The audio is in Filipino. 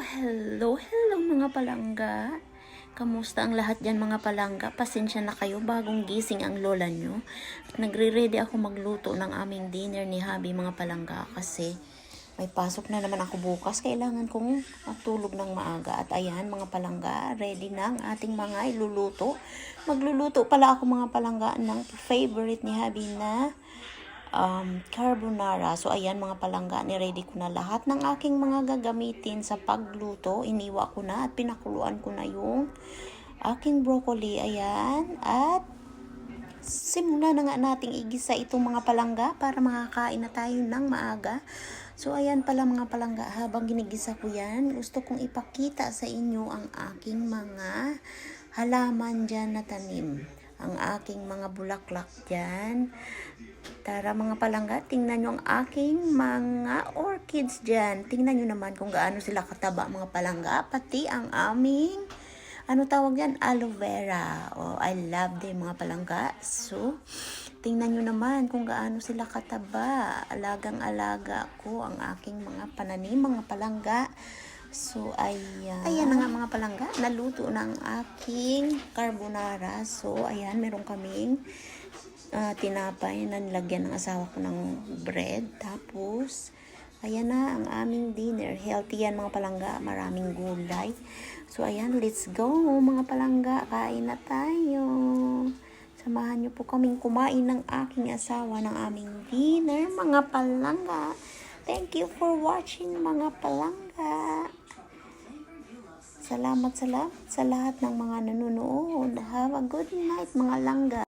hello, hello mga palangga. Kamusta ang lahat dyan mga palangga? Pasensya na kayo, bagong gising ang lola nyo. At nagre-ready ako magluto ng aming dinner ni Habi mga palangga kasi may pasok na naman ako bukas. Kailangan kong matulog ng maaga. At ayan mga palangga, ready na ang ating mga iluluto. Magluluto pala ako mga palangga ng favorite ni Habi na um, carbonara. So, ayan mga palangga, ni-ready ko na lahat ng aking mga gagamitin sa pagluto. Iniwa ko na at pinakuluan ko na yung aking broccoli. Ayan. At simula na nga nating igisa itong mga palangga para makakain na tayo ng maaga. So, ayan pala mga palangga, habang ginigisa ko yan, gusto kong ipakita sa inyo ang aking mga halaman dyan na tanim. Ang aking mga bulaklak dyan. Tara mga palangga, tingnan nyo ang aking mga orchids dyan. Tingnan nyo naman kung gaano sila kataba mga palangga. Pati ang aming, ano tawag yan? Aloe vera. Oh, I love them mga palangga. So, tingnan nyo naman kung gaano sila kataba. Alagang-alaga ko ang aking mga pananim, mga palangga. So, ayan. Ayan na nga mga palangga. Naluto ng aking carbonara. So, ayan, meron kaming ah, tinapay na nilagyan ng asawa ko ng bread. Tapos, ayan na ang aming dinner. Healthy yan mga palangga. Maraming gulay. So, ayan, let's go mga palangga. Kain na tayo. Samahan niyo po kaming kumain ng aking asawa ng aming dinner, mga palangga. Thank you for watching, mga palangga. Salamat, salamat sa lahat ng mga nanonood. Have a good night, mga langga.